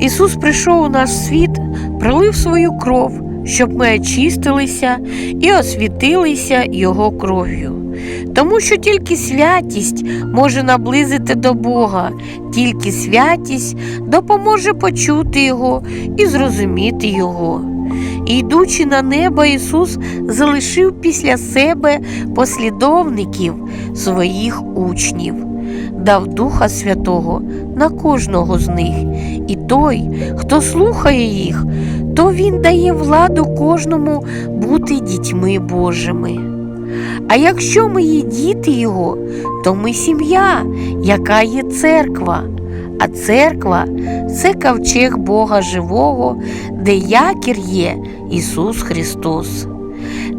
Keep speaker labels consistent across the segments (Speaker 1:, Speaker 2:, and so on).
Speaker 1: Ісус прийшов у наш світ, пролив свою кров, щоб ми очистилися і освітилися Його кров'ю. Тому що тільки святість може наблизити до Бога, тільки святість допоможе почути Його і зрозуміти Його. І йдучи на небо, Ісус залишив після себе послідовників своїх учнів, дав Духа Святого на кожного з них. І той, хто слухає їх, то Він дає владу кожному бути дітьми Божими. А якщо ми є діти Його, то ми сім'я, яка є церква. А церква це ковчег Бога живого, де якір є Ісус Христос.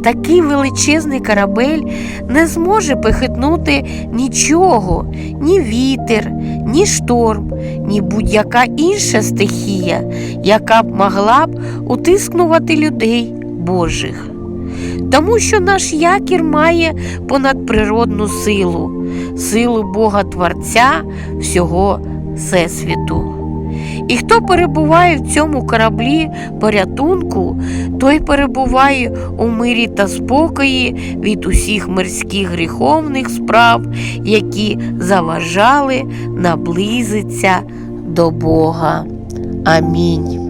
Speaker 1: Такий величезний корабель не зможе похитнути нічого, ні вітер, ні шторм, ні будь-яка інша стихія, яка б могла б утискнувати людей Божих. Тому що наш якір має понадприродну силу, силу Бога Творця всього Всесвіту. І хто перебуває в цьому кораблі порятунку, той перебуває у мирі та спокої від усіх мирських гріховних справ, які заважали наблизиться до Бога. Амінь.